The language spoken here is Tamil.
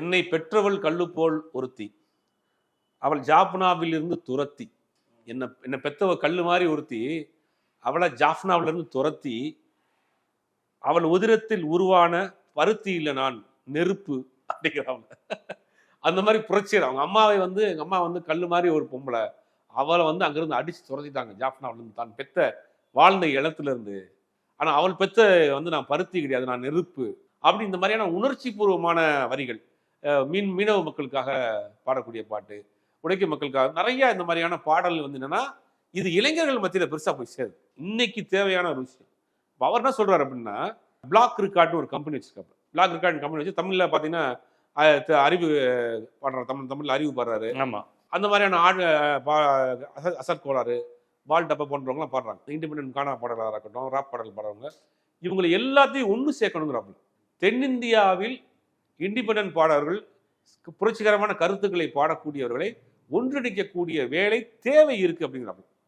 என்னை பெற்றவள் கல்லுப்போல் ஒருத்தி. அவள் ஜாப்னாவில் இருந்து துரத்தி. என்னை என்னை பெத்தவ கல்லு மாதிரி ஒருத்தி. அவளை ஜாஃப்னாவிலிருந்து துரத்தி. அவள் உதிரத்தில் உருவான பருத்தி இல்லை நான் நெருப்பு அப்படிங்கிறவங்க அந்த மாதிரி புரட்சியர். அவங்க அம்மாவை வந்து எங்கள் அம்மா வந்து கல் மாதிரி ஒரு பொம்பளை. அவளை வந்து அங்கேருந்து அடித்து துரத்திட்டாங்க ஜாஃப்னாவிலிருந்து. தான் பெத்த வாழ்ந்த இடத்துலேருந்து. ஆனால் அவள் பெத்த வந்து நான் பருத்தி கிடையாது நான் நெருப்பு. அப்படி இந்த மாதிரியான உணர்ச்சி பூர்வமான வரிகள். மீன் மீனவ மக்களுக்காக பாடக்கூடிய பாட்டு உடைக்க மக்களுக்காக நிறைய இந்த மாதிரியான பாடல் வந்து என்னன்னா இது இளைஞர்கள் மத்தியில பெருசா போய் சேருது இன்னைக்கு தேவையான ஒரு விஷயம். அவர் என்ன சொல்றாரு அப்படின்னா பிளாக் ரிகார்ட்னு ஒரு கம்பெனி வச்சிருக்காரு பிளாக் ரிகார்டு கம்பெனி வச்சு தமிழ்ல த- அறிவு பாடுறாரு. தமிழ் தமிழ்ல அறிவு பாடுறாரு. ஆமா. அந்த மாதிரியான ஆடு அஹ், பா- அச- அசத் கோளாறு வால் டப்பா போன்றவங்களாம் பாடுறாங்க. இண்டிபெண்டன்ட் கானா பாடலாக இருக்கட்டும் ராப் பாடல் பாடுறவங்க இவங்களை எல்லாத்தையும் ஒன்று சேர்க்கணுங்கிறாப்புல தென்னிந்தியாவில் இண்டிபெண்டன்ட் பாடகர்கள் புரட்சிகரமான கருத்துக்களை பாடக்கூடியவர்களை ஒன்றிணைக்கக்கூடிய வேலை தேவை இருக்கு அப்படிங்கிறாங்க.